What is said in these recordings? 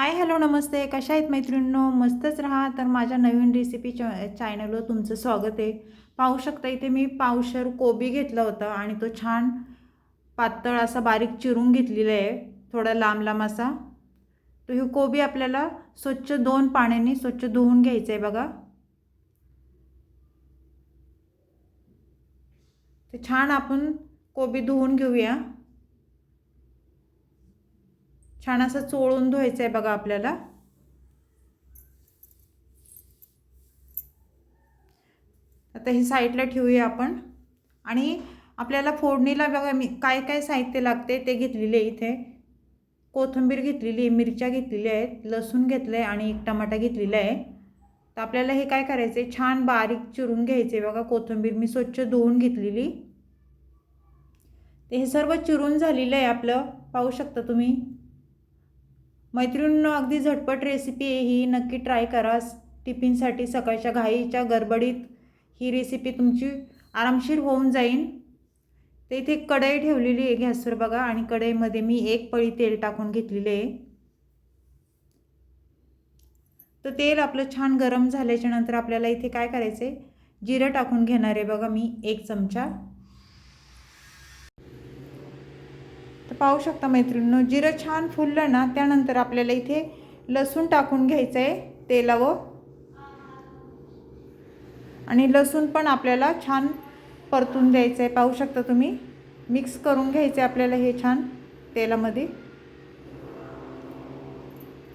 Hi hello नमस्ते. कशा आहेत मैत्रिणींनो? मस्तच राहा. तर माझ्या नवीन रेसिपी च चॅनलवर तुमचं स्वागत आहे. पाहू शकता इथे मी पावशर कोबी घेतला होता आणि तो छान पातळ असा बारीक चिरून घेतलेला आहे. थोडा लांब लांब असा. तो ही कोबी आपल्याला स्वच्छ दोन पाण्याने स्वच्छ धुवून घ्यायचं आहे बघा. ते छान आपण कोबी धुवून घेऊया. छान असं चोळून धुवायचं आहे बघा आपल्याला. आता ही साईडला ठेवूया आपण. आणि आपल्याला फोडणीला बघा मी काय काय साहित्य लागते ते घेतलेले इथे. कोथिंबीर घेतलेली आहे मिरच्या घेतलेल्या आहेत लसूण घेतलं आहे आणि एक टमाटा घेतलेला आहे. तर आपल्याला हे काय करायचं आहे छान बारीक चिरून घ्यायचे आहे बघा कोथिंबीर मी स्वच्छ धुवून घेतलेली. ते हे सर्व चिरून झालेलं आहे आपलं. पाहू शकता तुम्ही. मैत्रिणींनो अगदी झटपट रेसिपी आहे ही नक्की ट्राय करा. टिफिनसाठी सकाळच्या घाईच्या गडबडीत ही रेसिपी तुमची आरामशीर होऊन जाईल तर इथे कढई ठेवलेली आहे गॅसवर बघा आणि कढईमध्ये मी एक पळी तेल टाकून घेतलेले आहे. तर तेल आपलं छान गरम झाल्याच्यानंतर आपल्याला इथे काय करायचं आहे जिरं टाकून घेणार आहे बघा मी एक चमचा. पाहू शकता मैत्रिणींनो जिरं छान फुललं ना त्यानंतर आपल्याला इथे लसूण टाकून घ्यायचं आहे तेलावर आणि लसूण पण आपल्याला छान परतून द्यायचं आहे पाहू शकता तुम्ही. मिक्स करून घ्यायचं आहे आपल्याला हे छान तेलामध्ये.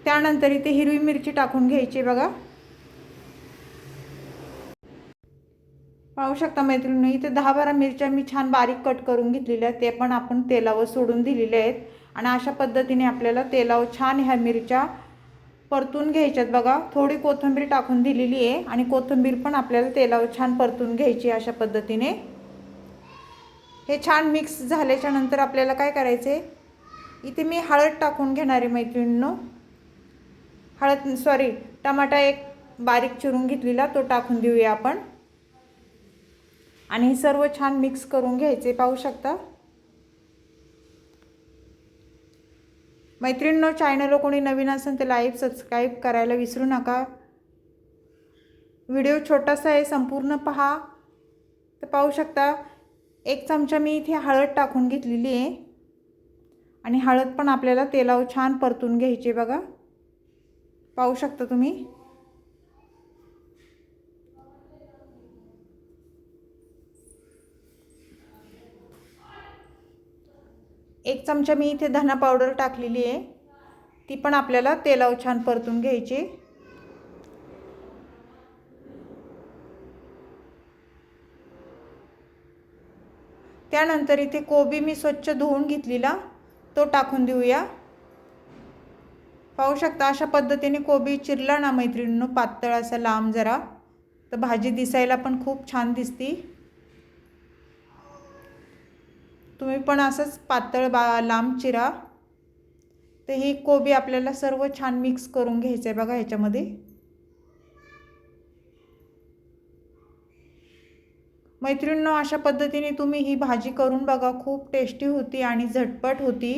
त्यानंतर इथे हिरवी मिरची टाकून घ्यायची बघा. पाहू शकता मैत्रिणी इथे दहा बारा मिरच्या मी छान बारीक कट करून घेतलेल्या आहेत. ते पण आपण तेलावर सोडून दिलेले आहेत. आणि अशा पद्धतीने आपल्याला तेलावर छान ह्या मिरच्या परतून घ्यायच्यात. बघा थोडी कोथिंबीर टाकून दिलेली आहे आणि कोथिंबीर पण आपल्याला तेलावर छान परतून घ्यायची अशा पद्धतीने. हे छान मिक्स झाल्याच्यानंतर आपल्याला काय करायचं? आहे इथे मी हळद टाकून घेणार आहे मैत्रिणींनो. हळद सॉरी टमाटा एक बारीक चिरून घेतलेला तो टाकून देऊया आपण. आणि हे सर्व छान मिक्स करून घ्यायचे पाहू शकता? मैत्रिणींनो चॅनलवर कोणी नवीन असेल तर लाईव्ह सबस्क्राईब करायला विसरू नका. व्हिडिओ छोटासा आहे संपूर्ण पहा. तर पाहू शकता एक चमचा मी इथे हळद टाकून घेतलेली आहे. आणि हळद पण आपल्याला तेलावर छान परतून घ्यायची बघा. पाहू शकता तुम्ही? एक चमचा मी इथे धना पावडर टाकलेली आहे. ती पण आपल्याला तेलावर छान परतून घ्यायची. त्यानंतर इथे कोबी मी स्वच्छ धुवून घेतलेला तो टाकून देऊया. पाहू शकता अशा पद्धतीने कोबी चिरला ना मैत्रिणीनं पातळ असा लांब जरा. तर भाजी दिसायला पण खूप छान दिसती. तुम्ही पण असंच पातळ बा लांब चिरा. तर ही कोबी आपल्याला सर्व छान मिक्स करून घ्यायचं आहे बघा ह्याच्यामध्ये. मैत्रिणींनो अशा पद्धतीने तुम्ही ही भाजी करून बघा. खूप टेस्टी होती आणि झटपट होती.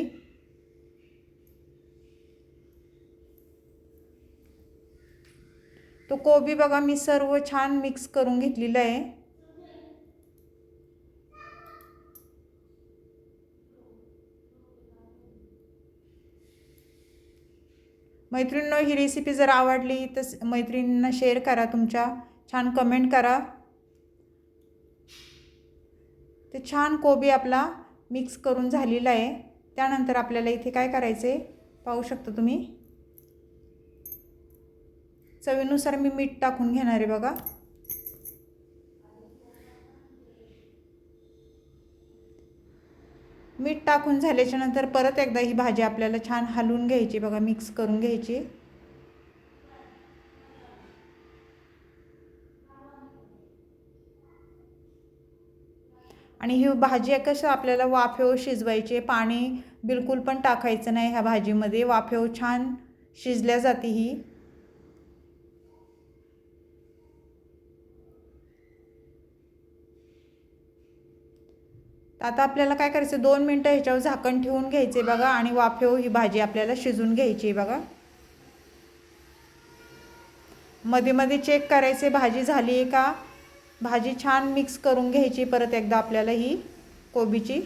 तो कोबी बघा मी सर्व छान मिक्स करून घेतलेला आहे. मैत्रिणींनो ही रेसिपी जर आवडली तर मैत्रिणींना शेअर करा तुमच्या. छान कमेंट करा. ते छान कोबी आपला मिक्स करून झालेला आहे. त्यानंतर आपल्याला इथे काय करायचं आहे पाहू शकता तुम्ही? चवीनुसार मी मीठ टाकून घेणार आहे बघा. मीठ टाकून झाल्याच्यानंतर परत एकदा ही भाजी आपल्याला छान हलवून घ्यायची. बघा मिक्स करून घ्यायची. आणि ही भाजी कसं आपल्याला वाफेव शिजवायची पाणी बिलकुल पण टाकायचं नाही ह्या भाजीमध्ये. वाफेव छान शिजल्या जाते ही. तर आता आपल्याला काय करायचं? दोन मिनटं ह्याच्यावर झाकण ठेवून घ्यायचे बघा आणि वाफेव ही भाजी आपल्याला शिजून घ्यायची आहे बघा. मध्ये मध्ये चेक करायचे भाजी झाली आहे का? भाजी छान मिक्स करून घ्यायची परत एकदा आपल्याला ही कोबीची.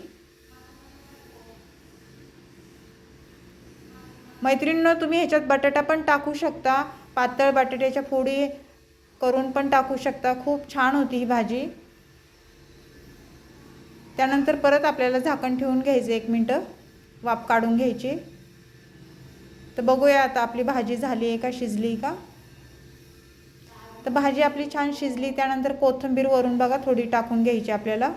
मैत्रिणींनो तुम्ही ह्याच्यात बटाटा पण टाकू शकता. पातळ बटाट्याच्या फोडी करून पण टाकू शकता. खूप छान होती ही भाजी. त्यानंतर परत आपल्याला झाकण ठेवून घ्यायचं एक मिनटं. वाफ काढून घ्यायची. तर बघूया आता आपली भाजी झाली आहे का शिजली का? तर भाजी आपली छान शिजली त्यानंतर कोथिंबीर वरून बघा थोडी टाकून घ्यायची आपल्याला.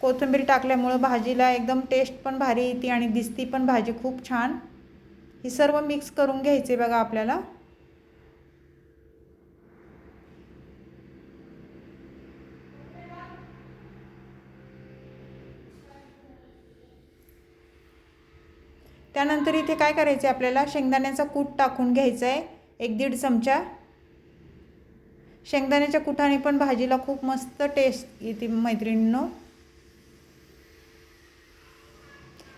कोथिंबीर टाकल्यामुळं भाजीला एकदम टेस्ट पण भारी येते आणि दिसती पण भाजी खूप छान. ही सर्व मिक्स करून घ्यायचे बघा आपल्याला. त्यानंतर इथे काय करायचं आहे आपल्याला? शेंगदाण्याचा कूट टाकून घ्यायचा आहे एक दीड चमचा. शेंगदाण्याच्या कुठाने पण भाजीला खूप मस्त टेस्ट येते मैत्रिणींनो.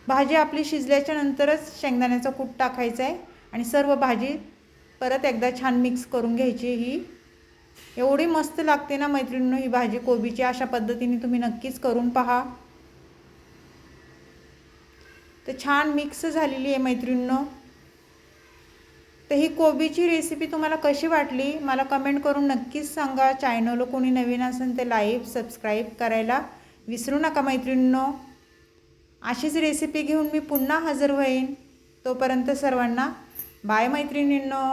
भाजी आपली शिजल्याच्या नंतरच शेंगदाण्याचा कूट टाकायचा आहे आणि सर्व भाजी परत एकदा छान मिक्स करून घ्यायची ही. एवढी मस्त लागते ना मैत्रिणींनो ही भाजी कोबीची. अशा पद्धतीने तुम्ही नक्कीच करून पहा. तर छान मिक्स झालेली आहे मैत्रिणींनो. तर ही कोबीची रेसिपी तुम्हाला कशी वाटली? मला कमेंट करून नक्कीच सांगा. चॅनल कोणी नवीन असेल ते लाईव्ह सबस्क्राईब करायला विसरू नका मैत्रिणींनो. अशीच रेसिपी घेऊन मी पुन्हा हजर होईन. तोपर्यंत सर्वांना बाय मैत्रिणींनो.